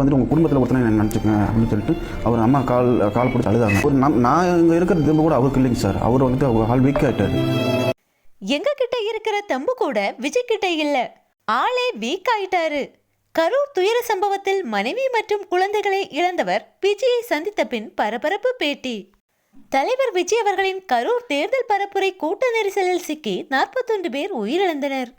வந்துட்டு உங்கள் குடும்பத்தில் ஒருத்தனை என்ன நினச்சிக்கங்க அப்படின்னு சொல்லிட்டு அவர் அம்மா கால் கால் பிடிச்சி அழுதாங்க ஒரு நம் நான் இங்கே இருக்கிற திரும்ப கூட அவருக்கு இல்லைங்க சார். அவர் வந்துட்டு அவர் ஆள் வீக் ஆகிட்டார் எங்க கிட்ட இருக்கிற தம்பு கூட விஜய் கிட்ட இல்ல. ஆளே வீக் ஆயிட்டாரு. கரூர் துயர சம்பவத்தில் மனைவி மற்றும் குழந்தைகளை இழந்தவர் விஜயை சந்தித்த பின் பரபரப்பு பேட்டி. தலைவர் விஜய் அவர்களின் கரூர் தேர்தல் பரப்புரை கூட்ட நெரிசலில் சிக்கி நாற்பத்தொன்று பேர் உயிரிழந்தனர்.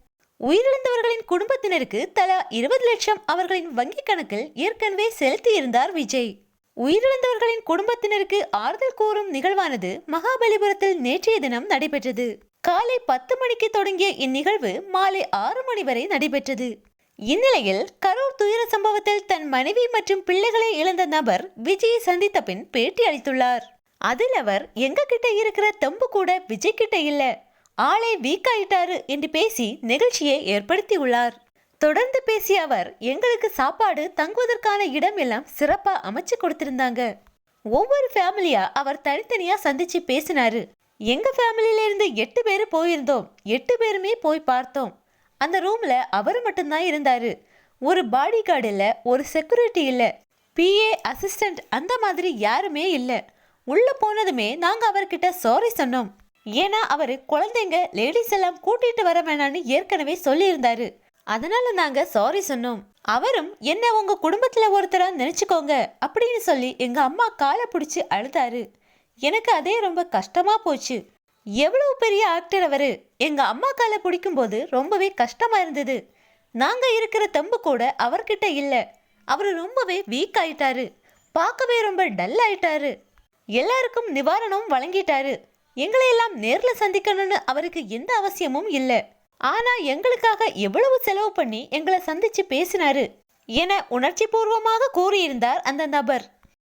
உயிரிழந்தவர்களின் குடும்பத்தினருக்கு தலா இருபது லட்சம் அவர்களின் வங்கிக் கணக்கில் ஏற்கனவே செலுத்தியிருந்தார் விஜய். உயிரிழந்தவர்களின் குடும்பத்தினருக்கு ஆறுதல் கூறும் நிகழ்வானது மகாபலிபுரத்தில் நேற்றைய தினம் நடைபெற்றது. காலை பத்து மணிக்கு தொடங்கிய இந்நிகழ்வு மாலை ஆறு மணி வரை நடைபெற்றது. இந்நிலையில் கரூர் துயர சம்பவத்தில் தன் மனைவி மற்றும் பிள்ளைகளை இழந்த நபர் விஜயை சந்தித்த பின் பேட்டி அளித்துள்ளார். அதில் அவர் எங்க கிட்ட இருக்கிற தம்பு கூட விஜய் கிட்ட இல்லை. ஆளே வீக் ஆயிட்டாரு என்று பேசி நிகழ்ச்சியை ஏற்படுத்தியுள்ளார். தொடர்ந்து பேசிய அவர் எங்களுக்கு சாப்பாடு தங்குவதற்கான இடம் எல்லாம் சிறப்பா அமைச்சு கொடுத்திருந்தாங்க. ஒவ்வொரு ஃபேமிலியா அவர் தனித்தனியா சந்திச்சு பேசினாரு. எங்க ஃபேமிலியில இருந்து எட்டு பேர் போயிருந்தோம். எட்டு பேருமே போய் பார்த்தோம். அந்த ரூம்ல அவர் மட்டும்தான் இருந்தாரு. ஒரு பாடி கார்டு இல்ல ஒரு செக்யூரிட்டி இல்ல. பிஏ அசிஸ்டன்ட் அந்த மாதிரி யாருமே இல்ல. உள்ள போனதுமே நாங்க அவர்கிட்ட சாரி சொன்னோம். ஏன்னா அவர் குழந்தைங்க லேடிஸ் எல்லாம் கூட்டிட்டு வர வேணாம்னு ஏற்கனவே சொல்லியிருந்தாரு. அதனால நாங்க சாரி சொன்னோம். அவரும் என்ன உங்க குடும்பத்துல ஒருத்தரா நினைச்சுக்கோங்க அப்படின்னு சொல்லி எங்க அம்மா காலை பிடிச்சி அழுதாரு. எனக்கு அதே ரொம்ப கஷ்டமா போச்சு. எவ்வளவு பெரிய ஆக்டர் அவரு. எங்க அம்மா காலை பிடிக்கும்போது ரொம்பவே கஷ்டமா இருந்தது. நாங்க இருக்கிற தம்பு கூட அவர்கிட்ட இல்ல. அவர் ரொம்பவே வீக் ஆயிட்டாரு. பார்க்கவே ரொம்ப டல் ஆயிட்டாரு. எல்லாருக்கும் நிவாரணம் வழங்கிட்டாரு. எங்களை எல்லாம் நேரில் சந்திக்கணும்னு அவருக்கு எந்த அவசியமும் இல்லை. ஆனா எங்களுக்காக எவ்வளவு செலவு பண்ணி எங்களை சந்திச்சு பேசினாரு என உணர்ச்சி பூர்வமாக கூறியிருந்தார் அந்த நபர்.